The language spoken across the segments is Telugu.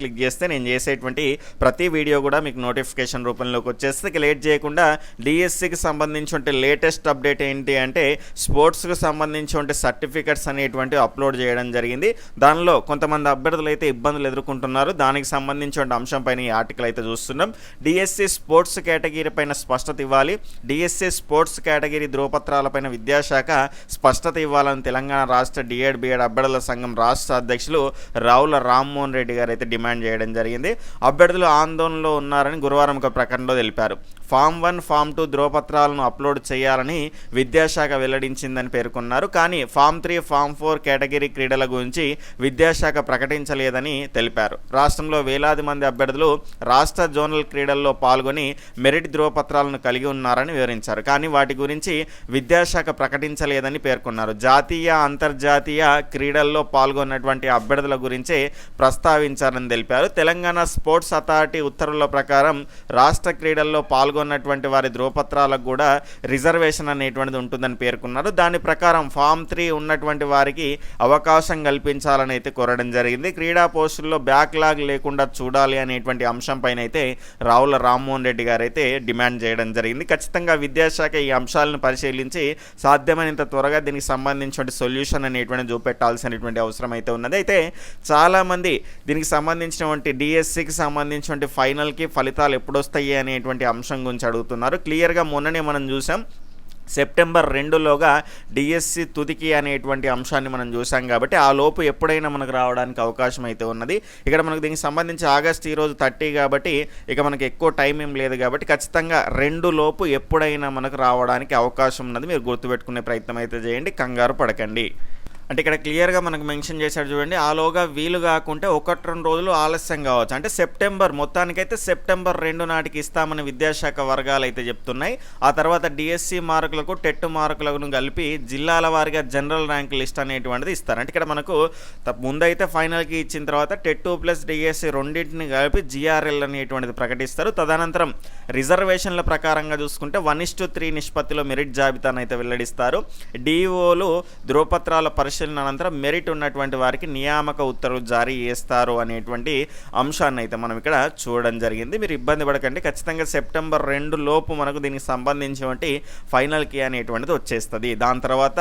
click చేస్తే నేను చేసేటువంటి ప్రతి వీడియో కూడా మీకు నోటిఫికేషన్ రూపంలోకి వచ్చేస్తే లేట్ చేయకుండా డిఎస్సికి సంబంధించిన లేటెస్ట్ అప్డేట్ ఏంటి అంటే స్పోర్ట్స్కి సంబంధించిన సర్టిఫికెట్స్ అనేటువంటి అప్లోడ్ చేయడం జరిగింది. దానిలో కొంతమంది అభ్యర్థులు అయితే ఇబ్బందులు ఎదుర్కొంటున్నారు. దానికి సంబంధించిన అంశం పైన ఈ ఆర్టికల్ అయితే చూస్తున్నాం. డిఎస్సి స్పోర్ట్స్ కేటగిరీ పైన స్పష్టత ఇవ్వాలి. డిఎస్సి స్పోర్ట్స్ కేటగిరీ ధ్రువపత్రాలపైన విద్యాశాఖ స్పష్టత ఇవ్వాలని తెలంగాణ రాష్ట్ర డిఎడ్ బిఎడ్ అభ్యర్థుల సంఘం రాష్ట్ర అధ్యక్షులు రావుల రామ్మోహన్ రెడ్డి గారు అయితే డిమాండ్ చేయడం జరిగింది. అభ్యర్థులు ఆందోళనలో ఉన్నారని గురువారం ఒక ప్రకటనలో తెలిపారు. ఫామ్ వన్ ఫామ్ టూ ధ్రువపత్రాలను అప్లోడ్ చేయాలని విద్యాశాఖ వెల్లడించిందని పేర్కొన్నారు. కానీ form three form four category క్రీడల గురించి విద్యాశాఖ ప్రకటించలేదని తెలిపారు. రాష్ట్రంలో వేలాది మంది అభ్యర్థులు రాష్ట్ర జోనల్ క్రీడల్లో పాల్గొని మెరిట్ ధ్రువపత్రాలను కలిగి ఉన్నారని వివరించారు. కానీ వాటి గురించి విద్యాశాఖ ప్రకటించలేదని పేర్కొన్నారు. జాతీయ అంతర్జాతీయ క్రీడల్లో పాల్గొన్నటువంటి అభ్యర్థుల గురించే ప్రస్తావించారని తెలిపారు. తెలంగాణ స్పోర్ట్స్ అథారిటీ ఉత్తర్వుల ప్రకారం రాష్ట్ర క్రీడల్లో పాల్గొన్నటువంటి వారి ధ్రువపత్రాలకు కూడా రిజర్వేషన్ అనేటువంటిది ఉంటుందని పేర్కొన్నారు. దాని ప్రకారం ఫామ్ త్రీ ఉన్నటువంటి వారికి అవకాశం కల్పించాలని అయితే కోరడం జరిగింది. క్రీడా పోస్టుల్లో బ్యాక్లాగ్ లేకుండా చూడాలి అనేటువంటి అంశం పైన అయితే రావుల రామ్మోహన్ రెడ్డి గారు అయితే డిమాండ్ చేయడం జరిగింది. ఖచ్చితంగా విద్యాశాఖ ఈ అంశాలను పరిశీలించి సాధ్యమైనంత త్వరగా దీనికి సంబంధించిన సొల్యూషన్ అనేటువంటి చూపెట్టాల్సినటువంటి అవసరం అయితే ఉన్నది. అయితే చాలామంది దీనికి సంబంధించినటువంటి డిఎస్సికి సంబంధించినటువంటి ఫైనల్కి ఫలితాలు ఎప్పుడు వస్తాయి అనేటువంటి అంశం గురించి అడుగుతున్నారు. క్లియర్గా మొన్ననే మనం చూసాం. సెప్టెంబర్ రెండులోగా డిఎస్సి తుదికి అనేటువంటి అంశాన్ని మనం చూసాం కాబట్టి ఆ లోపు ఎప్పుడైనా మనకు రావడానికి అవకాశం అయితే ఉన్నది. ఇక్కడ మనకు దీనికి సంబంధించి ఆగస్ట్ ఈరోజు థర్టీ కాబట్టి ఇక మనకి ఎక్కువ టైం ఏం లేదు కాబట్టి ఖచ్చితంగా రెండు లోపు ఎప్పుడైనా మనకు రావడానికి అవకాశం ఉన్నది. మీరు గుర్తుపెట్టుకునే ప్రయత్నం అయితే చేయండి. కంగారు పడకండి. అంటే ఇక్కడ క్లియర్గా మనకు మెన్షన్ చేశాడు చూడండి ఆలోగా వీలు కాకుంటే ఒకటి రెండు రోజులు ఆలస్యం కావచ్చు. అంటే సెప్టెంబర్ మొత్తానికైతే సెప్టెంబర్ రెండు నాటికి ఇస్తామని విద్యాశాఖ వర్గాలు అయితే చెప్తున్నాయి. ఆ తర్వాత డిఎస్సి మార్కులకు టెట్ మార్కులను కలిపి జిల్లాల వారిగా జనరల్ ర్యాంక్ లిస్ట్ అనేటువంటిది ఇస్తారు. అంటే ఇక్కడ మనకు ముందైతే ఫైనల్కి ఇచ్చిన తర్వాత టెట్ ప్లస్ డిఎస్సి రెండింటిని కలిపి జిఆర్ఎల్ అనేటువంటిది ప్రకటిస్తారు. తదనంతరం రిజర్వేషన్ల ప్రకారంగా చూసుకుంటే వన్ ఇస్ టు త్రీ నిష్పత్తిలో మెరిట్ జాబితాను అయితే వెల్లడిస్తారు. డిఓలు ధ్రువపత్రాల పరిశీలన పరిశీలన అనంతరం మెరిట్ ఉన్నటువంటి వారికి నియామక ఉత్తర్వులు జారీ చేస్తారు అనేటువంటి అంశాన్ని అయితే మనం ఇక్కడ చూడడం జరిగింది. మీరు ఇబ్బంది పడకండి. ఖచ్చితంగా సెప్టెంబర్ రెండు లోపు మనకు దీనికి సంబంధించినటువంటి ఫైనల్ కే అనేటువంటిది వచ్చేస్తుంది. దాని తర్వాత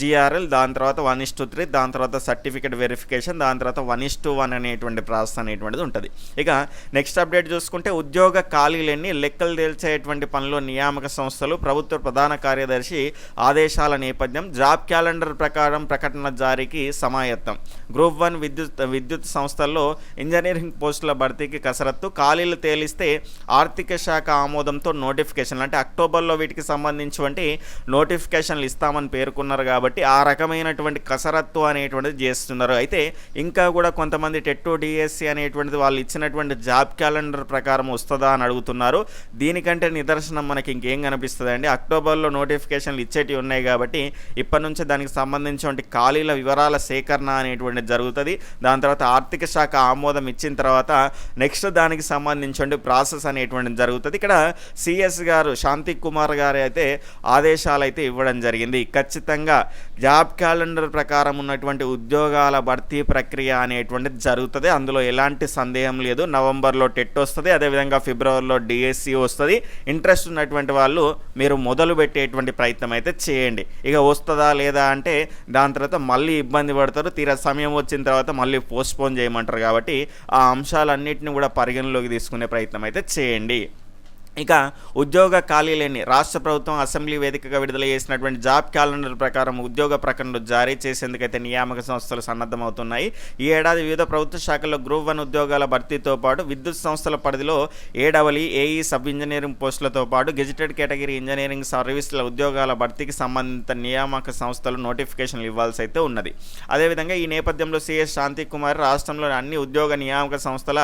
జిఆర్ఎల్ దాని తర్వాత వన్ ఇస్ టు త్రీ దాని తర్వాత సర్టిఫికేట్ వెరిఫికేషన్ దాని తర్వాత వన్ ఇస్ టూ వన్ అనేటువంటి ప్రాసెస్ అనేటువంటిది ఉంటుంది. ఇక నెక్స్ట్ అప్డేట్ చూసుకుంటే ఉద్యోగ ఖాళీలన్నీ లెక్కలు తేల్చేటువంటి పనిలో నియామక సంస్థలు ప్రభుత్వ ప్రధాన కార్యదర్శి ఆదేశాల నేపథ్యం జాబ్ క్యాలెండర్ ప్రకారం ప్రకటన జారీకి సమాయత్తం. గ్రూప్ వన్ విద్యుత్ విద్యుత్ సంస్థల్లో ఇంజనీరింగ్ పోస్టుల భర్తీకి కసరత్తు. ఖాళీలు తేలిస్తే ఆర్థిక శాఖ ఆమోదంతో నోటిఫికేషన్లు. అంటే అక్టోబర్లో వీటికి సంబంధించినటువంటి నోటిఫికేషన్లు ఇస్తామని పేర్కొన్నారు కాబట్టి ఆ రకమైనటువంటి కసరత్తు అనేటువంటిది చేస్తున్నారు. అయితే ఇంకా కూడా కొంతమంది టెట్టు డిఎస్సి అనేటువంటిది వాళ్ళు ఇచ్చినటువంటి జాబ్ క్యాలెండర్ ప్రకారం వస్తుందా అని అడుగుతున్నారు. దీనికంటే నిదర్శనం మనకి ఇంకేం కనిపిస్తుంది అండి అక్టోబర్లో నోటిఫికేషన్లు ఇచ్చేటివి ఉన్నాయి కాబట్టి ఇప్పటి నుంచి దానికి సంబంధించిన ఉన్నటువంటి ఖాళీల వివరాల సేకరణ అనేటువంటిది జరుగుతుంది. దాని తర్వాత ఆర్థిక శాఖ ఆమోదం ఇచ్చిన తర్వాత నెక్స్ట్ దానికి సంబంధించిన ప్రాసెస్ అనేటువంటిది జరుగుతుంది. ఇక్కడ సిఎస్ గారు శాంతి కుమార్ గారు అయితే ఆదేశాలు అయితే ఇవ్వడం జరిగింది. ఖచ్చితంగా జాబ్ క్యాలెండర్ ప్రకారం ఉన్నటువంటి ఉద్యోగాల భర్తీ ప్రక్రియ అనేటువంటిది జరుగుతుంది. అందులో ఎలాంటి సందేహం లేదు. నవంబర్లో టెట్ వస్తుంది. అదేవిధంగా ఫిబ్రవరిలో డిఎస్సి వస్తుంది. ఇంట్రెస్ట్ ఉన్నటువంటి వాళ్ళు మీరు మొదలు పెట్టేటువంటి ప్రయత్నం అయితే చేయండి. ఇక వస్తుందా లేదా అంటే దాని తర్వాత మళ్ళీ ఇబ్బంది పడతారు తీరా సమయం వచ్చిన తర్వాత మళ్ళీ పోస్ట్పోన్ చేయమంటారు కాబట్టి ఆ అంశాలన్నింటినీ కూడా పరిగణలోకి తీసుకునే ప్రయత్నం అయితే చేయండి. ఇక ఉద్యోగ ఖాళీలేని రాష్ట్ర ప్రభుత్వం అసెంబ్లీ వేదికగా విడుదల చేసినటువంటి జాబ్ క్యాలెండర్ ప్రకారం ఉద్యోగ ప్రకటనలు జారీ చేసేందుకైతే నియామక సంస్థలు సన్నద్ధమవుతున్నాయి. ఈ ఏడాది వివిధ ప్రభుత్వ శాఖల్లో గ్రూప్ వన్ ఉద్యోగాల భర్తీతో పాటు విద్యుత్ సంస్థల పరిధిలో ఏడవలి ఏఈ సబ్ ఇంజనీరింగ్ పోస్టులతో పాటు గెజిటెడ్ కేటగిరీ ఇంజనీరింగ్ సర్వీసుల ఉద్యోగాల భర్తీకి సంబంధిత నియామక సంస్థలు నోటిఫికేషన్లు ఇవ్వాల్సి అయితే ఉన్నది. అదేవిధంగా ఈ నేపథ్యంలో సిఎస్ శాంతి కుమార్ రాష్ట్రంలోని అన్ని ఉద్యోగ నియామక సంస్థల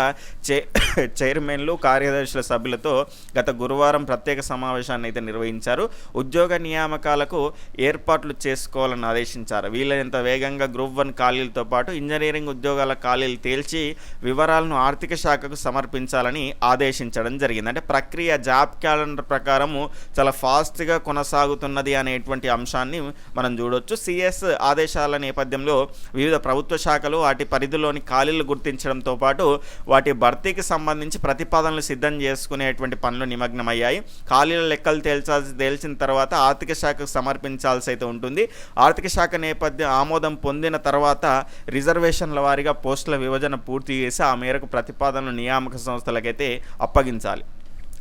చైర్మన్లు కార్యదర్శుల సభ్యులతో గత గురువారం ప్రత్యేక సమావేశాన్ని అయితే నిర్వహించారు. ఉద్యోగ నియామకాలకు ఏర్పాట్లు చేసుకోవాలని ఆదేశించారు. వీలైనంత వేగంగా గ్రూప్ వన్ ఖాళీలతో పాటు ఇంజనీరింగ్ ఉద్యోగాల ఖాళీలు తేల్చి వివరాలను ఆర్థిక శాఖకు సమర్పించాలని ఆదేశించడం జరిగింది. అంటే ప్రక్రియ జాబ్ క్యాలెండర్ ప్రకారము చాలా ఫాస్ట్గా కొనసాగుతున్నది అనేటువంటి అంశాన్ని మనం చూడొచ్చు. సిఎస్ ఆదేశాల నేపథ్యంలో వివిధ ప్రభుత్వ శాఖలు వాటి పరిధిలోని ఖాళీలు గుర్తించడంతో పాటు వాటి భర్తీకి సంబంధించి ప్రతిపాదనలు సిద్ధం చేసుకునేటువంటి పనులు నిమగ్నమయ్యాయి. ఖాళీల లెక్కలు తేల్చాల్సి తేల్చిన తర్వాత ఆర్థిక శాఖకు సమర్పించాల్సి అయితే ఉంటుంది. ఆర్థిక శాఖ నేపథ్యం ఆమోదం పొందిన తర్వాత రిజర్వేషన్ల వారీగా పోస్టుల విభజన పూర్తి చేసి ఆ మేరకు ప్రతిపాదనలు నియామక సంస్థలకైతే అప్పగించాలి.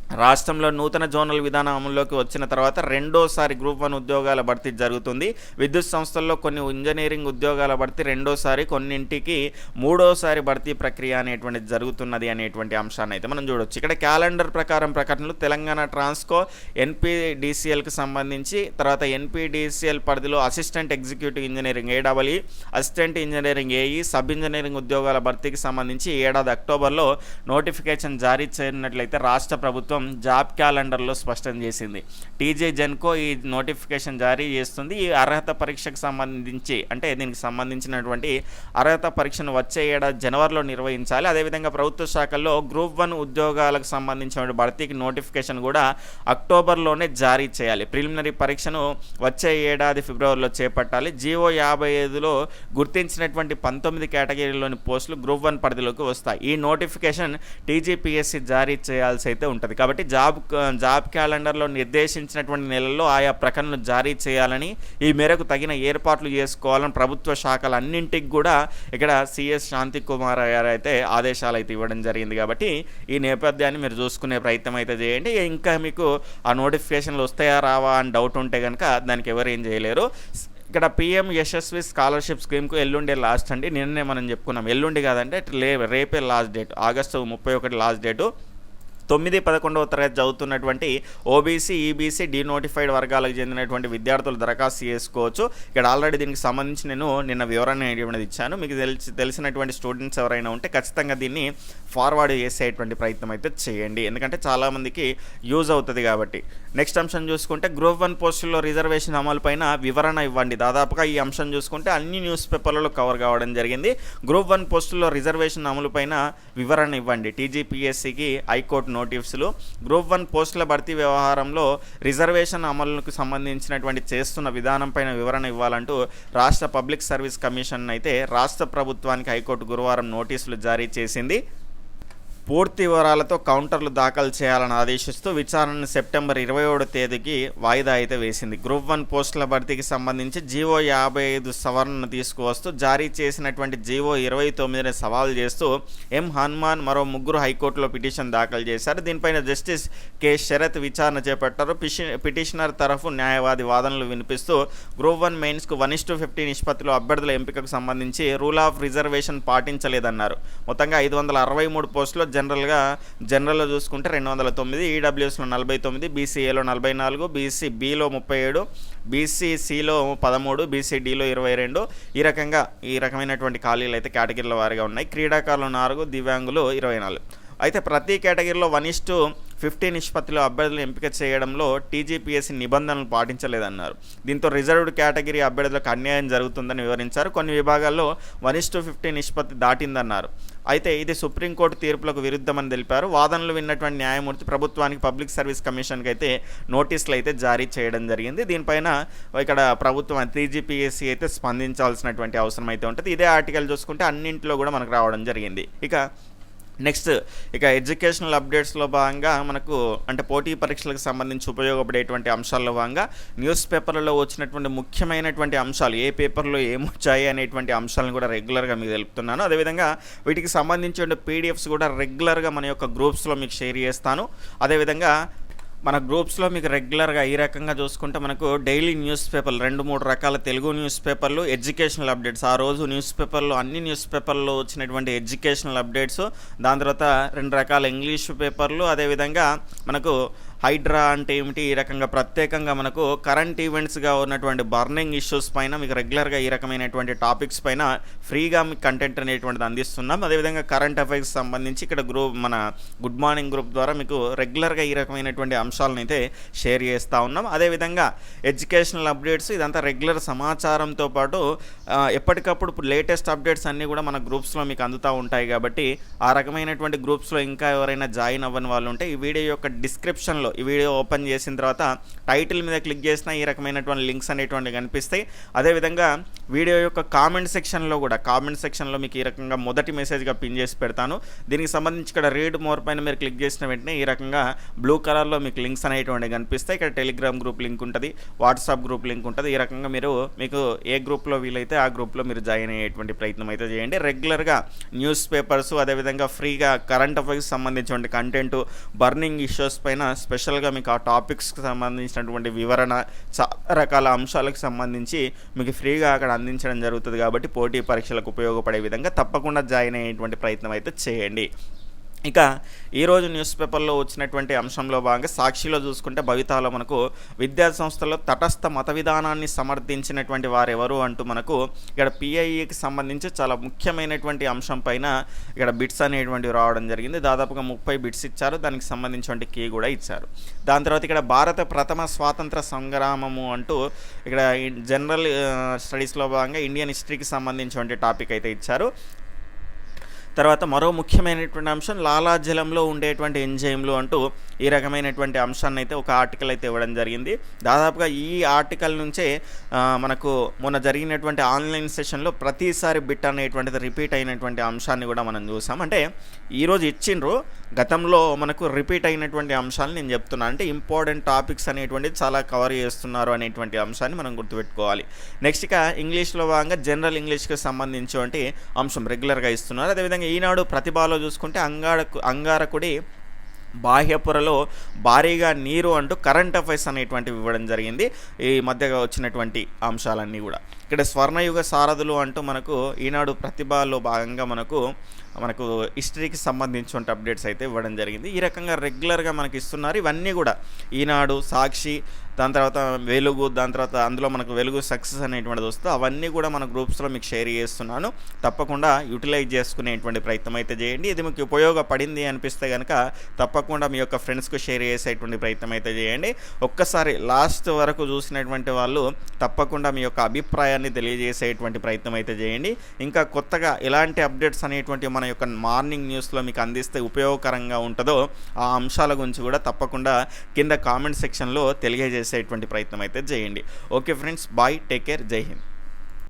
రాష్ట్రంలో నూతన జోనల్ విధానం అమల్లోకి వచ్చిన తర్వాత రెండోసారి గ్రూప్ వన్ ఉద్యోగాల భర్తీ జరుగుతుంది. విద్యుత్ సంస్థల్లో కొన్ని ఇంజనీరింగ్ ఉద్యోగాల భర్తీ రెండోసారి కొన్నింటికి మూడోసారి భర్తీ ప్రక్రియ అనేటువంటిది జరుగుతున్నది అనేటువంటి అంశాన్ని అయితే మనం చూడొచ్చు. ఇక్కడ క్యాలెండర్ ప్రకారం ప్రకటనలు తెలంగాణ ట్రాన్స్కో ఎన్పిడిసిఎల్కి సంబంధించి తర్వాత ఎన్పిడిసిఎల్ పరిధిలో assistant executive engineering ఏడబలి assistant engineering AE sub engineering ఉద్యోగాల భర్తీకి సంబంధించి ఏడాది అక్టోబర్లో నోటిఫికేషన్ జారీ చేయనట్లయితే రాష్ట్ర ప్రభుత్వం జాబ్ క్యాలెండర్లో స్పష్టం చేసింది. టీజే జెన్కో ఈ నోటిఫికేషన్ జారీ చేస్తుంది. ఈ అర్హత పరీక్షకు సంబంధించి అంటే దీనికి సంబంధించినటువంటి అర్హత పరీక్షను వచ్చే ఏడాది జనవరిలో నిర్వహించాలి. అదేవిధంగా ప్రభుత్వ శాఖల్లో గ్రూప్ వన్ ఉద్యోగాలకు సంబంధించిన భర్తీకి నోటిఫికేషన్ కూడా అక్టోబర్లోనే జారీ చేయాలి. ప్రిలిమినరీ పరీక్షను వచ్చే ఏడాది ఫిబ్రవరిలో చేపట్టాలి. జీవో యాభై ఐదులో గుర్తించినటువంటి పంతొమ్మిది కేటగిరీలోని పోస్టులు గ్రూప్ వన్ పరిధిలోకి వస్తాయి. ఈ నోటిఫికేషన్ టీజీపీఎస్సీ జారీ చేయాల్సి అయితే ఉంటుంది. కాబట్టి జాబ్ జాబ్ క్యాలెండర్లో నిర్దేశించినటువంటి నెలల్లో ఆయా ప్రకటనలు జారీ చేయాలని ఈ మేరకు తగిన ఏర్పాట్లు చేసుకోవాలని ప్రభుత్వ శాఖలన్నింటికి కూడా ఇక్కడ సిఎస్ శాంతి కుమార్ గారు అయితే ఆదేశాలు అయితే ఇవ్వడం జరిగింది కాబట్టి ఈ నేపథ్యాన్ని మీరు చూసుకునే ప్రయత్నం అయితే చేయండి. ఇంకా మీకు ఆ నోటిఫికేషన్లు వస్తాయా రావా అని డౌట్ ఉంటే కనుక దానికి ఎవరు ఏం చేయలేరు. ఇక్కడ పిఎం యశస్వి స్కాలర్షిప్ స్కీమ్కు ఎల్లుండే లాస్ట్ అండి. నిన్నే మనం చెప్పుకున్నాం. ఎల్లుండి కాదంటే లే రేపే లాస్ట్ డేట్ ఆగస్టు ముప్పై ఒకటి లాస్ట్ డేటు. తొమ్మిది పదకొండవ తరగతి చదువుతున్నటువంటి ఓబీసీ ఈబీసీ డీనోటిఫైడ్ వర్గాలకు చెందినటువంటి విద్యార్థులు దరఖాస్తు చేసుకోవచ్చు. ఇక్కడ ఆల్రెడీ దీనికి సంబంధించి నేను నిన్న వివరణ అనేది ఇచ్చాను. మీకు తెలిసి తెలిసినటువంటి స్టూడెంట్స్ ఎవరైనా ఉంటే ఖచ్చితంగా దీన్ని ఫార్వర్డ్ చేసేటువంటి ప్రయత్నం అయితే చేయండి. ఎందుకంటే చాలామందికి యూజ్ అవుతుంది కాబట్టి. నెక్స్ట్ అంశం చూసుకుంటే గ్రూప్ వన్ పోస్టుల్లో రిజర్వేషన్ అమలు పైన వివరణ ఇవ్వండి. దాదాపుగా ఈ అంశం చూసుకుంటే అన్ని న్యూస్ పేపర్లలో కవర్ కావడం జరిగింది. గ్రూప్ వన్ పోస్టుల్లో రిజర్వేషన్ అమలు పైన వివరణ ఇవ్వండి. టీజీపీఎస్సీకి హైకోర్టు నోటీసులు. గ్రూప్ వన్ పోస్టుల భర్తీ వ్యవహారంలో రిజర్వేషన్ అమలుకు సంబంధించినటువంటి చేస్తున్న విధానంపైన వివరణ ఇవ్వాలంటూ రాష్ట్ర పబ్లిక్ సర్వీస్ కమిషన్ అయితే రాష్ట్ర ప్రభుత్వానికి హైకోర్టు గురువారం నోటీసులు జారీ చేసింది. పూర్తి వివరాలతో కౌంటర్లు దాఖలు చేయాలని ఆదేశిస్తూ విచారణను సెప్టెంబర్ ఇరవై ఏడో తేదీకి వాయిదా అయితే వేసింది. గ్రూప్ వన్ పోస్టుల భర్తీకి సంబంధించి జీవో యాభై ఐదు సవరణను తీసుకువస్తూ జారీ చేసినటువంటి జీవో ఇరవై తొమ్మిదిని సవాల్ చేస్తూ ఎం హనుమాన్ మరో ముగ్గురు హైకోర్టులో పిటిషన్ దాఖలు చేశారు. దీనిపైన జస్టిస్ కె శరత్ విచారణ చేపట్టారు. పిటిషనర్ తరఫు న్యాయవాది వాదనలు వినిపిస్తూ గ్రూప్ వన్ మెయిన్స్కు వన్ ఇస్ టు ఫిఫ్టీ నిష్పత్తిలో అభ్యర్థుల ఎంపికకు సంబంధించి రూల్ ఆఫ్ రిజర్వేషన్ పాటించలేదన్నారు. మొత్తంగా ఐదు వందల అరవై మూడు పోస్టులో జనరల్గా జనరల్లో చూసుకుంటే రెండు వందల తొమ్మిది ఈడబ్ల్యూఎస్లో నలభై తొమ్మిది బీసీఏలో నలభై నాలుగు బీసీ బీలో ముప్పై ఏడు బీసీసీలో పదమూడు బీసీడీలో ఇరవై రెండు ఈ రకంగా ఈ రకమైనటువంటి ఖాళీలు అయితే కేటగిరీల వారిగా ఉన్నాయి. క్రీడాకారులు నాలుగు దివ్యాంగులు ఇరవై నాలుగు. అయితే ప్రతి కేటగిరీలో వన్ ఇస్టు ఫిఫ్టీ నిష్పత్తిలో అభ్యర్థులు ఎంపిక చేయడంలో టీజీపీఎస్సీ నిబంధనలు పాటించలేదన్నారు. దీంతో రిజర్వ్డ్ కేటగిరీ అభ్యర్థులకు అన్యాయం జరుగుతుందని వివరించారు. కొన్ని విభాగాల్లో వన్ ఇస్ టు ఫిఫ్టీ నిష్పత్తి దాటిందన్నారు. అయితే ఇది సుప్రీంకోర్టు తీర్పులకు విరుద్ధమని తెలిపారు. వాదనలు విన్నటువంటి న్యాయమూర్తి ప్రభుత్వానికి పబ్లిక్ సర్వీస్ కమిషన్కి అయితే నోటీసులు అయితే జారీ చేయడం జరిగింది. దీనిపైన ఇక్కడ ప్రభుత్వం టీజీపీఎస్సీ అయితే స్పందించాల్సినటువంటి అవసరం అయితే ఉంటుంది. ఇదే ఆర్టికల్ చూసుకుంటే అన్నింటిలో కూడా మనకు రావడం జరిగింది. ఇక నెక్స్ట్ ఇక ఎడ్యుకేషనల్ అప్డేట్స్లో భాగంగా మనకు అంటే పోటీ పరీక్షలకు సంబంధించి ఉపయోగపడేటువంటి అంశాల్లో భాగంగా న్యూస్ పేపర్లలో వచ్చినటువంటి ముఖ్యమైనటువంటి అంశాలు ఏ పేపర్లో ఏమొచ్చాయి అనేటువంటి అంశాలను కూడా రెగ్యులర్గా మీకు తెలుపుతున్నాను. అదేవిధంగా వీటికి సంబంధించిన పీడిఎఫ్స్ కూడా రెగ్యులర్గా మన యొక్క గ్రూప్స్లో మీకు షేర్ చేస్తాను. అదేవిధంగా మన గ్రూప్స్లో మీకు రెగ్యులర్గా ఈ రకంగా చూసుకుంటే మనకు డైలీ న్యూస్ పేపర్లు రెండు మూడు రకాల తెలుగు న్యూస్ పేపర్లు ఎడ్యుకేషనల్ అప్డేట్స్. ఆ రోజు న్యూస్ పేపర్లో అన్ని న్యూస్ పేపర్లో వచ్చినటువంటి ఎడ్యుకేషనల్ అప్డేట్స్. దాని తర్వాత రెండు రకాల ఇంగ్లీష్ పేపర్లు. అదేవిధంగా మనకు హైడ్రా అంటే ఏమిటి? ఈ రకంగా ప్రత్యేకంగా మనకు కరెంట్ ఈవెంట్స్గా ఉన్నటువంటి బర్నింగ్ ఇష్యూస్ పైన మీకు రెగ్యులర్గా ఈ రకమైనటువంటి టాపిక్స్ పైన ఫ్రీగా మీకు కంటెంట్ అనేటువంటిది అందిస్తున్నాం. అదేవిధంగా కరెంట్ అఫైర్స్ సంబంధించి ఇక్కడ గ్రూప్ మన గుడ్ మార్నింగ్ గ్రూప్ ద్వారా మీకు రెగ్యులర్గా ఈ రకమైనటువంటి అంశాలను అయితే షేర్ చేస్తూ ఉన్నాం. అదేవిధంగా ఎడ్యుకేషనల్ అప్డేట్స్ ఇదంతా రెగ్యులర్ సమాచారంతో పాటు ఎప్పటికప్పుడు ఇప్పుడు లేటెస్ట్ అప్డేట్స్ అన్నీ కూడా మన గ్రూప్స్లో మీకు అందుతూ ఉంటాయి కాబట్టి ఆ రకమైనటువంటి గ్రూప్స్లో ఇంకా ఎవరైనా జాయిన్ అవ్వని వాళ్ళు ఉంటే ఈ వీడియో యొక్క డిస్క్రిప్షన్లో ఈ వీడియో ఓపెన్ చేసిన తర్వాత టైటిల్ మీద క్లిక్ చేసినా ఈ రకమైనటువంటి లింక్స్ అనేటువంటివి కనిపిస్తాయి. అదేవిధంగా వీడియో యొక్క కామెంట్ సెక్షన్లో కూడా కామెంట్ సెక్షన్లో మీకు ఈ రకంగా మొదటి మెసేజ్గా పిన్ చేసి పెడతాను. దీనికి సంబంధించి ఇక్కడ రీడ్ మోర్ పైన మీరు క్లిక్ చేసిన వెంటనే ఈ రకంగా బ్లూ కలర్లో మీకు లింక్స్ అనేటువంటివి కనిపిస్తాయి. ఇక్కడ టెలిగ్రామ్ గ్రూప్ లింక్ ఉంటుంది వాట్సాప్ గ్రూప్ లింక్ ఉంటుంది. ఈ రకంగా మీరు మీకు ఏ గ్రూప్లో వీలైతే ఆ గ్రూప్లో మీరు జాయిన్ అయ్యేటువంటి ప్రయత్నం అయితే చేయండి. రెగ్యులర్గా న్యూస్ పేపర్స్ అదేవిధంగా ఫ్రీగా కరెంట్ అఫైర్స్ సంబంధించినటువంటి కంటెంట్ బర్నింగ్ ఇష్యూస్ పైన స్పెషల్గా మీకు ఆ టాపిక్స్కి సంబంధించినటువంటి వివరణ చాలా రకాల అంశాలకు సంబంధించి మీకు ఫ్రీగా అక్కడ అందించడం జరుగుతుంది కాబట్టి పోటీ పరీక్షలకు ఉపయోగపడే విధంగా తప్పకుండా జాయిన్ అయ్యేటువంటి ప్రయత్నం అయితే చేయండి. ఇక ఈరోజు న్యూస్ పేపర్లో వచ్చినటువంటి అంశంలో భాగంగా సాక్షిలో చూసుకుంటే భవితాలో మనకు విద్యా సంస్థల్లో తటస్థ మత విధానాన్ని సమర్థించినటువంటి వారెవరు అంటూ మనకు ఇక్కడ పిఐఈకి సంబంధించి చాలా ముఖ్యమైనటువంటి అంశం పైన ఇక్కడ బిట్స్ అనేటువంటివి రావడం జరిగింది. దాదాపుగా ముప్పై బిట్స్ ఇచ్చారు. దానికి సంబంధించినటువంటి కీ కూడా ఇచ్చారు. దాని తర్వాత ఇక్కడ భారత ప్రథమ స్వాతంత్ర సంగ్రామము అంటూ ఇక్కడ జనరల్ స్టడీస్లో భాగంగా ఇండియన్ హిస్టరీకి సంబంధించినటువంటి టాపిక్ అయితే ఇచ్చారు. తర్వాత మరో ముఖ్యమైనటువంటి అంశం లాలాజలంలో ఉండేటువంటి ఎంజైమ్లు అంటూ ఈ రకమైనటువంటి అంశాన్ని అయితే ఒక ఆర్టికల్ అయితే ఇవ్వడం జరిగింది. దాదాపుగా ఈ ఆర్టికల్ నుంచే మనకు మొన్న జరిగినటువంటి ఆన్లైన్ సెషన్లో ప్రతిసారి బిట్ అనేటువంటిది రిపీట్ అయినటువంటి అంశాన్ని కూడా మనం చూసాం. అంటే ఈరోజు ఇచ్చిండ్రు గతంలో మనకు రిపీట్ అయినటువంటి అంశాలు నేను చెప్తున్నాను అంటే ఇంపార్టెంట్ టాపిక్స్ అనేటువంటిది చాలా కవర్ చేస్తున్నారు అనేటువంటి అంశాన్ని మనం గుర్తుపెట్టుకోవాలి. నెక్స్ట్ ఇక ఇంగ్లీష్లో భాగంగా జనరల్ ఇంగ్లీష్కి సంబంధించి అంశం రెగ్యులర్గా ఇస్తున్నారు. అదేవిధంగా ఈనాడు ప్రతిభలో చూసుకుంటే అంగారకు అంగారకుడి బాహ్యపురలో భారీగా నీరు అంటూ కరెంట్ అఫైర్స్ అనేటువంటివి ఇవ్వడం జరిగింది. ఈ మధ్యగా వచ్చినటువంటి అంశాలన్నీ కూడా. ఇక్కడ స్వర్ణయుగ సారథులు అంటూ మనకు ఈనాడు ప్రతిభలో భాగంగా మనకు మనకు హిస్టరీకి సంబంధించిన అప్డేట్స్ అయితే ఇవ్వడం జరిగింది. ఈ రకంగా రెగ్యులర్గా మనకి ఇస్తున్నారు. ఇవన్నీ కూడా ఈనాడు సాక్షి దాని తర్వాత వెలుగు దాని తర్వాత అందులో మనకు వెలుగు సక్సెస్ అనేటువంటిది వస్తుంది. అవన్నీ కూడా మన గ్రూప్స్లో మీకు షేర్ చేస్తున్నాను. తప్పకుండా యూటిలైజ్ చేసుకునేటువంటి ప్రయత్నం అయితే చేయండి. ఇది మీకు ఉపయోగపడింది అనిపిస్తే కనుక తప్పకుండా మీ యొక్క ఫ్రెండ్స్కు షేర్ చేసేటువంటి ప్రయత్నం అయితే చేయండి. ఒక్కసారి లాస్ట్ వరకు చూసినటువంటి వాళ్ళు తప్పకుండా మీ యొక్క అభిప్రాయాన్ని తెలియజేసేటువంటి ప్రయత్నం అయితే చేయండి. ఇంకా కొత్తగా ఎలాంటి అప్డేట్స్ అనేటువంటి మన యొక్క మార్నింగ్ న్యూస్లో మీకు అందిస్తే ఉపయోగకరంగా ఉంటుందో ఆ అంశాల గురించి కూడా తప్పకుండా కింద కామెంట్ సెక్షన్లో తెలియజేసేటువంటి ప్రయత్నం అయితే చేయండి. Okay friends bye take care Jai Hind.